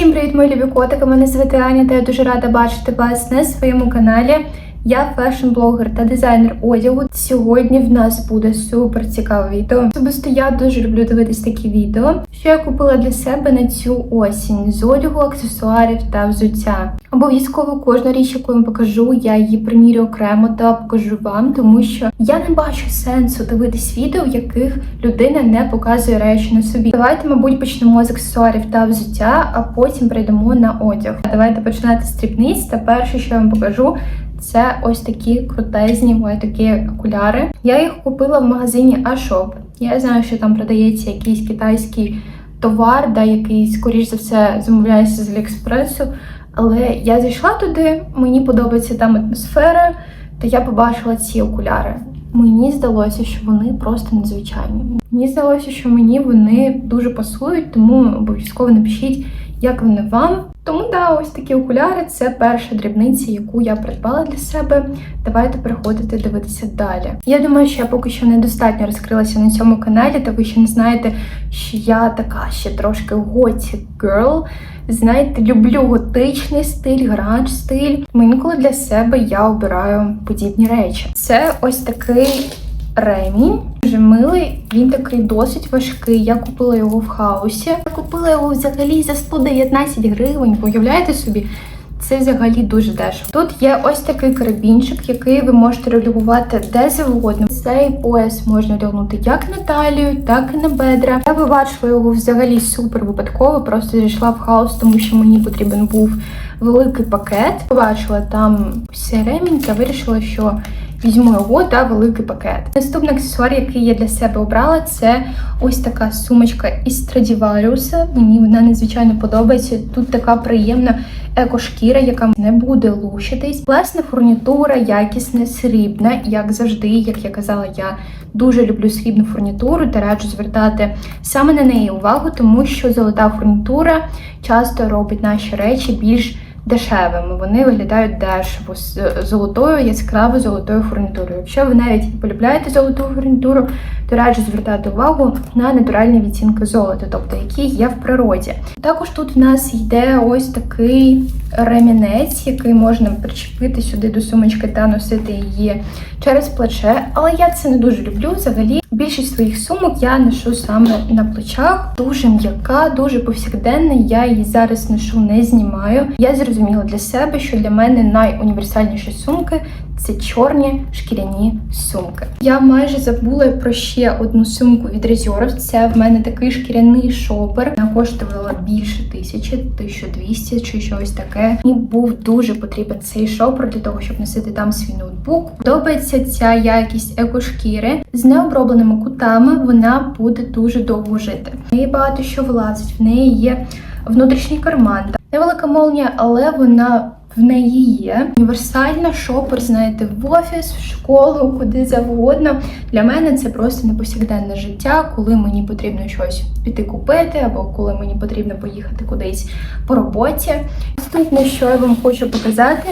Всім привіт, мої любі котики! Мене звати Аня, та я дуже рада бачити вас на своєму каналі. Я фешн-блогер та дизайнер одягу. Сьогодні в нас буде супер цікаве відео. Особисто я дуже люблю дивитись такі відео, що я купила для себе на цю осінь з одягу, аксесуарів та взуття. Обов'язково кожну річ, яку я вам покажу, я її примірю окремо та покажу вам, тому що я не бачу сенсу дивитись відео, в яких людина не показує речі на собі. Давайте, мабуть, почнемо з аксесуарів та взуття, а потім перейдемо на одяг. Давайте починати з дрібниць. Та перше, що я вам покажу. Це ось такі крутезні ось такі окуляри. Я їх купила в магазині Ашоп. Я знаю, що там продається якийсь китайський товар, да, який, скоріш за все, замовляється з Аліекспресу. Але я зайшла туди, мені подобається там атмосфера, та я побачила ці окуляри. Мені здалося, що вони просто незвичайні. Мені здалося, що мені вони дуже пасують, тому обов'язково напишіть, як вони вам. Тому да, ось такі окуляри це перша дрібниця, яку я придбала для себе. Давайте переходити дивитися далі. Я думаю, що я поки що недостатньо розкрилася на цьому каналі, та ви ще не знаєте, що я така ще трошки готік girl. Знаєте, люблю готичний стиль, гранж стиль. Інколи для себе я обираю подібні речі. Це ось такий ремінь. Дуже милий, він такий досить важкий. Я купила його в хаусі. Я купила його взагалі за 119 гривень. Уявляєте собі? Це взагалі дуже дешево. Тут є ось такий карабінчик, який ви можете регулювати де завгодно. Цей пояс можна одягнути як на талію, так і на бедра. Я побачила його взагалі супер випадково. Просто зайшла в хаос, тому що мені потрібен був великий пакет. Побачила там ремінь та вирішила, що візьму його та великий пакет. Наступний аксесуар, який я для себе обрала, це ось така сумочка із Stradivarius. Мені вона надзвичайно подобається. Тут така приємна екошкіра, яка не буде лущитись. Власне, фурнітура якісна, срібна, як завжди, як я казала, я дуже люблю срібну фурнітуру та раджу звертати саме на неї увагу, тому що золота фурнітура часто робить наші речі більш дешевими. Вони виглядають дешево з золотою, яскравою золотою фурнітурою. Якщо ви навіть полюбляєте золоту фурнітуру, то раджу звертати увагу на натуральні відцінки золота, тобто які є в природі. Також тут в нас йде ось такий ремінець, який можна причепити сюди до сумочки та носити її через плече. Але я це не дуже люблю. Взагалі, більшість своїх сумок я ношу саме на плечах. Дуже м'яка, дуже повсякденна. Я її зараз ношу, не знімаю. Я зрозуміла для себе, що для мене найуніверсальніші сумки це чорні шкіряні сумки. Я майже забула про ще одну сумку від Резерв. Це в мене такий шкіряний шопер. Вона коштувала більше тисячі, 1200 чи щось таке. Мені був дуже потрібен цей шопер для того, щоб носити там свій ноутбук. Подобається ця якість екошкіри з необробленими кутами. Вона буде дуже довго жити. В неї багато що влазить. В неї є внутрішній карман. Невелика молнія, але вона в неї є універсальна шопер, знаєте, в офіс, в школу, куди завгодно. Для мене це просто неповсякденне життя, коли мені потрібно щось піти купити, або коли мені потрібно поїхати кудись по роботі. Наступне, що я вам хочу показати,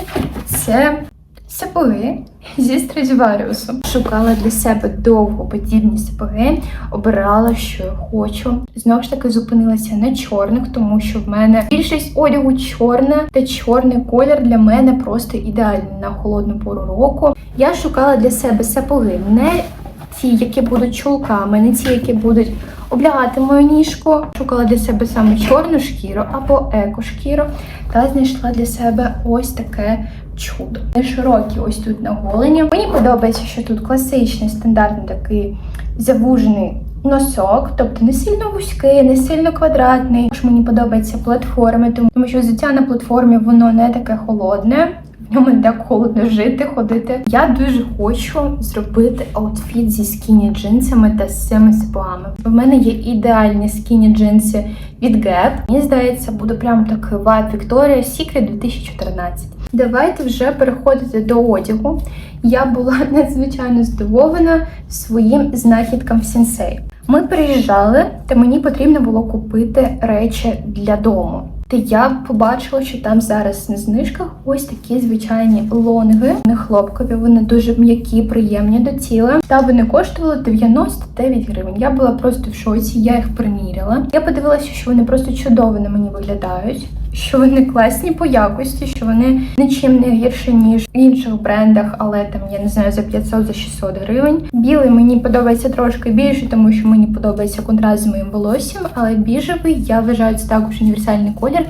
це сапоги зі Страдіваріусу. Шукала для себе довго подібні сапоги, обирала, що я хочу. Знову ж таки зупинилася на чорних, тому що в мене більшість одягу чорне, та чорний колір для мене просто ідеальний на холодну пору року. Я шукала для себе сапоги, не ті, які будуть чулками, не ті, які будуть облягати мою ніжку. Шукала для себе саме чорну шкіру або еко-шкіру, та знайшла для себе ось таке чудо. Широкі ось тут на голені. Мені подобається, що тут класичний, стандартний такий завужений носок, тобто не сильно вузький, не сильно квадратний. Також мені подобаються платформи, тому що взуття на платформі воно не таке холодне. В ньому не так холодно жити, ходити. Я дуже хочу зробити аутфіт зі скіні джинсами та з цими сапогами. В мене є ідеальні скіні джинси від Gap. Мені здається, буде прям такий вайб Victoria's Secret 2014. Давайте вже переходити до одягу. Я була надзвичайно здивована своїм знахідкам сенсей. Ми приїжджали, та мені потрібно було купити речі для дому. Та я побачила, що там зараз на знижках ось такі звичайні лонги. Вони хлопкові, вони дуже м'які, приємні до тіла. Та вони коштували 99 гривень. Я була просто в шоці, я їх приміряла. Я подивилася, що вони просто чудово на мені виглядають. Що вони класні по якості, що вони нічим не гірше, ніж в інших брендах, але там я не знаю за 500 за 600 гривень. Білий мені подобається трошки більше, тому що мені подобається контраст з моїм волоссям, але біжевий я вважаю це також універсальний колір,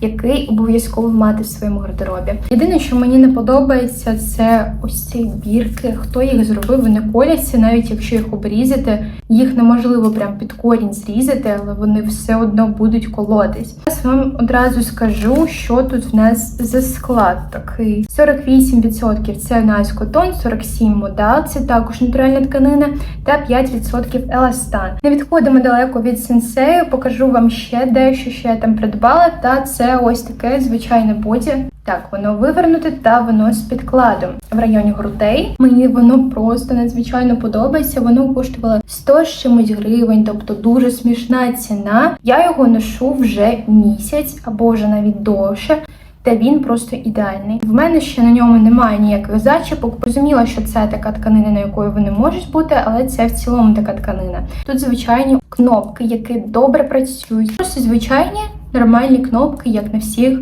який обов'язково мати в своєму гардеробі. Єдине, що мені не подобається, це ось ці бірки. Хто їх зробив, вони коляться, навіть якщо їх обрізати, їх неможливо прям під корінь зрізати, але вони все одно будуть колотись. Зараз вам одразу скажу, що тут в нас за склад такий. 48% це у котон, 47% модал, це також натуральна тканина, та 5% еластан. Не відходимо далеко від сенсею, покажу вам ще дещо, що я там придбала. Та це ось таке звичайне боді. Так, воно вивернуте та воно з підкладом в районі грудей. Мені воно просто надзвичайно подобається. Воно коштувало 100 з чимось гривень, тобто дуже смішна ціна. Я його ношу вже місяць або вже навіть довше. Та він просто ідеальний. В мене ще на ньому немає ніяких зачіпок. Розуміла, що це така тканина, на якої вони можуть бути, але це в цілому така тканина. Тут звичайні кнопки, які добре працюють. Просто звичайні нормальні кнопки, як на всіх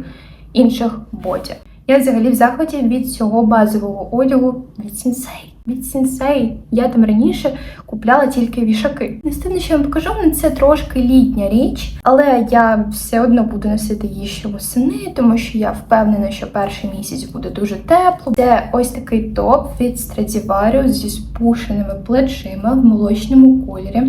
інших боті. Я взагалі в захваті від цього базового одягу від сінсей. Від сінсей. Я там раніше купляла тільки вішаки. Наступне, що я вам покажу, ну, це трошки літня річ, але я все одно буду носити її ще восени, тому що я впевнена, що перший місяць буде дуже тепло. Це ось такий топ від Stradivarius зі спушеними плечима в молочному кольорі.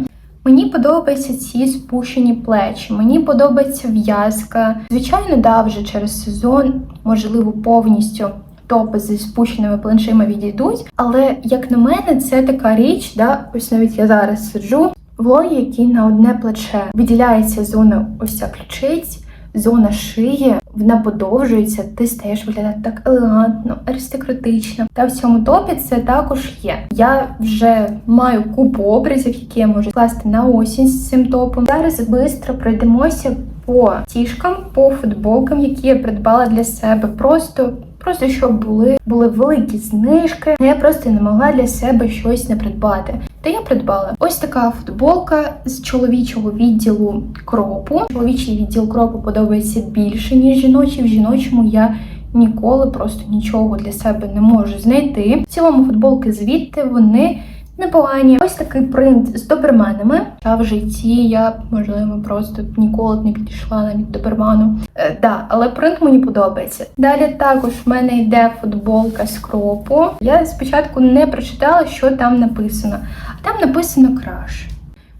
Мені подобаються ці спущені плечі, мені подобається в'язка. Звичайно, да, вже через сезон, можливо, повністю топи зі спущеними плечима відійдуть. Але, як на мене, це така річ, да, ось навіть я зараз сиджу, в лої, який на одне плече виділяється зона ось ця ключиць. Зона шиї, вона подовжується, ти стаєш виглядати так елегантно, аристократично. Та в цьому топі це також є. Я вже маю купу образів, які я можу скласти на осінь з цим топом. Зараз швидко пройдемося по тішкам, по футболкам, які я придбала для себе. Просто. Просто щоб були були великі знижки, я просто не могла для себе щось не придбати. Та я придбала ось така футболка з чоловічого відділу кропу. Чоловічий відділ кропу подобається більше, ніж жіночий. В жіночому я ніколи просто нічого для себе не можу знайти. В цілому футболки звідти вони. Непогані. Ось такий принт з доберменами. А в житті я, можливо, просто ніколи не підійшла навіть до доберману. Е, да, але принт мені подобається. Далі також в мене йде футболка з кропу. Я спочатку не прочитала, що там написано. А там написано краш.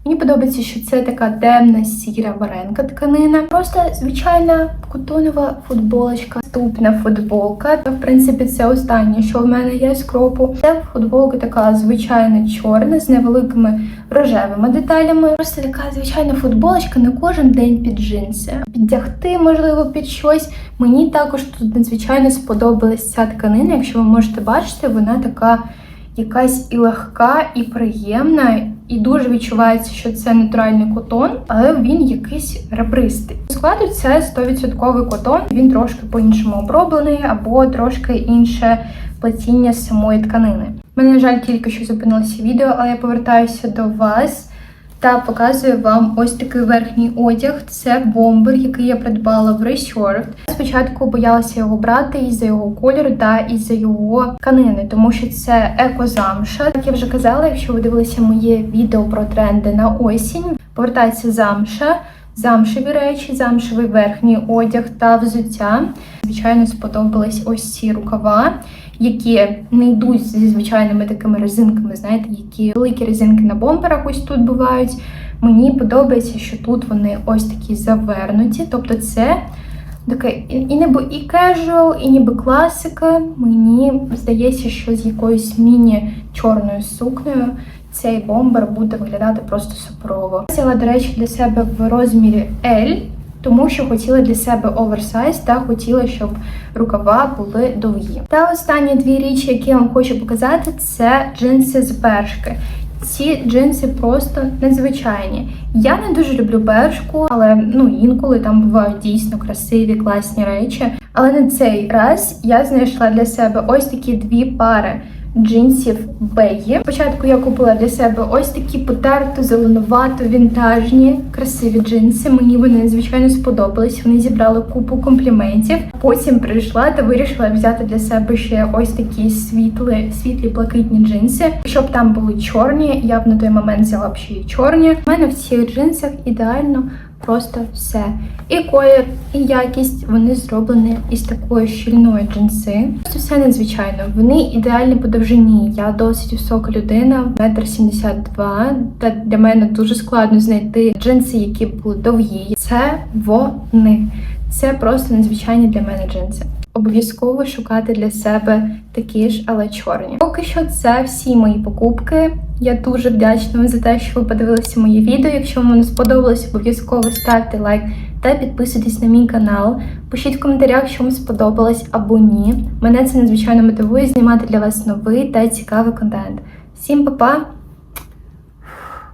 Мені подобається, що це така темна сіра варенка тканина. Просто звичайна котонова футболочка. Наступна футболка. В принципі, це останнє, що в мене є з кропу. Це футболка така звичайна чорна з невеликими рожевими деталями. Просто така звичайна футболочка на кожен день під джинси. Піддягти, можливо, під щось. Мені також тут надзвичайно сподобалась ця тканина. Якщо ви можете бачити, вона така якась і легка, і приємна, і дуже відчувається, що це натуральний котон, але він якийсь ребристий. Складу це 100% котон, він трошки по-іншому оброблений, або трошки інше плетіння самої тканини. Мене, на жаль, тільки що зупинилося відео, але я повертаюся до вас. Та показую вам ось такий верхній одяг. Це бомбер, який я придбала в Reserved. Спочатку боялася його брати із-за його кольору та із-за його тканини, тому що це екозамша. Як я вже казала, якщо ви дивилися моє відео про тренди на осінь, повертається замша. Замшеві речі, замшевий верхній одяг та взуття. Звичайно, сподобались ось ці рукава, які не йдуть зі звичайними такими резинками, знаєте, які великі резинки на бомберах ось тут бувають. Мені подобається, що тут вони ось такі завернуті. Тобто це таке і ніби і кежуал, і ніби класика. Мені здається, що з якоюсь міні-чорною сукнею цей бомбер буде виглядати просто суперово. Взяла, до речі, для себе в розмірі L, тому що хотіла для себе оверсайз та хотіла, щоб рукава були довгі. Та останні дві речі, які я вам хочу показати, це джинси з бершки. Ці джинси просто надзвичайні. Я не дуже люблю бершку, але ну інколи там бувають дійсно красиві, класні речі. Але на цей раз я знайшла для себе ось такі дві пари джинсів бегі. Спочатку я купила для себе ось такі потерто, зеленувато, вінтажні, красиві джинси. Мені вони надзвичайно сподобались. Вони зібрали купу компліментів. Потім прийшла та вирішила взяти для себе ще ось такі світлі, світлі блакитні джинси. Щоб там були чорні, я б на той момент взяла б ще й чорні. У мене в цих джинсах ідеально просто все. І колір, і якість вони зроблені із такої щільної джинси. Просто все надзвичайно. Вони ідеальні по довжині. Я досить висока людина, метр сімдесят два. Та для мене дуже складно знайти джинси, які були довгі. Це вони. Це просто надзвичайні для мене джинси. Обов'язково шукати для себе такі ж, але чорні. Поки що це всі мої покупки. Я дуже вдячна вам за те, що ви подивилися моє відео. Якщо вам воно сподобалось, обов'язково ставте лайк та підписуйтесь на мій канал. Пишіть в коментарях, що вам сподобалось або ні. Мене це надзвичайно мотивує знімати для вас новий та цікавий контент. Всім па-па!